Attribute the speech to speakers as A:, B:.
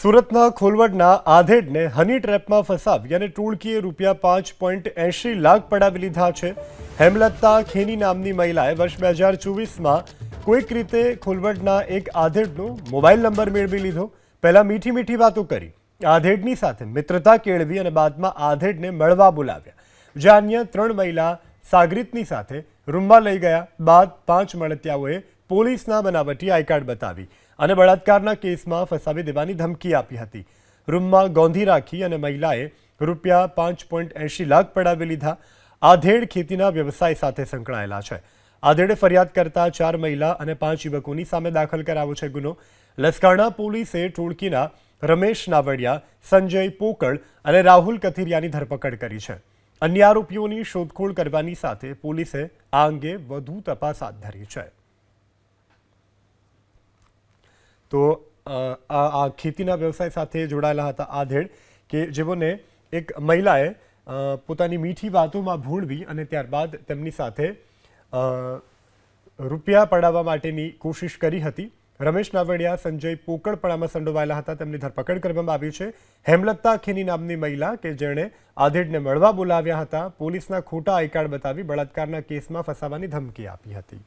A: સુરતના ખોલવડના આધેડને હની ટ્રેપમાં ફસાવી અને ટોળકીએ રૂપિયા પાંચ પોઈન્ટ એંશી લાખ પડાવી લીધા છે. હેમલતા ખેની નામની મહિલાએ વર્ષ બે હજાર ચોવીસમાં કોઈક રીતે ખોલવડના એક આધેડનો મોબાઈલ નંબર મેળવી લીધો. પહેલા મીઠી મીઠી વાતો કરી, આધેડની સાથે મિત્રતા કેળવી અને બાદમાં આધેડને મળવા બોલાવ્યા. જ્યાં અન્ય ત્રણ મહિલા સાગરીતની સાથે રૂમમાં લઈ ગયા, બાદ પાંચ મળતિયાઓએ પોલીસના બનાવટી આઈ કાર્ડ બતાવી. અને બળાત્કારના કેસમાં ફસાવી દેવાની ધમકી આપી હતી. રૂમમાં ગોંધી રાખી અને મહિલાએ રૂપિયા પાંચ પોઈન્ટ એંશી લાખ પડાવી લીધા. આધેડ ખેતીના વ્યવસાય સાથે સંકળાયેલા છે. આધેડે ફરિયાદ કરતા ચાર મહિલા અને પાંચ યુવકોની સામે દાખલ કરાવ્યો છે ગુનો. લસકાણા પોલીસે ટોળકીના રમેશ નાવડિયા, સંજય પોકળ અને રાહુલ કથિરિયાની ધરપકડ કરી છે. અન્ય આરોપીઓની શોધખોળ કરવાની સાથે પોલીસે આ અંગે વધુ તપાસ હાથ ધરી છે. તો આ ખેતીના વ્યવસાય સાથે જોડાયેલા હતા આધેડ કે જેઓને એક મહિલાએ પોતાની મીઠી વાતોમાં ભૂળવી અને ત્યારબાદ તેમની સાથે રૂપિયા પડાવવા માટેની કોશિશ કરી હતી. રમેશ નાવડિયા, સંજય પોકળપણામાં સંડોવાયેલા હતા. તેમની ધરપકડ કરવામાં આવી છે. હેમલતા ખેની નામની મહિલા કે જેણે આધેડને મળવા બોલાવ્યા હતા, પોલીસના ખોટા આઈ કાર્ડ બતાવી બળાત્કારના કેસમાં ફસાવાની ધમકી આપી હતી.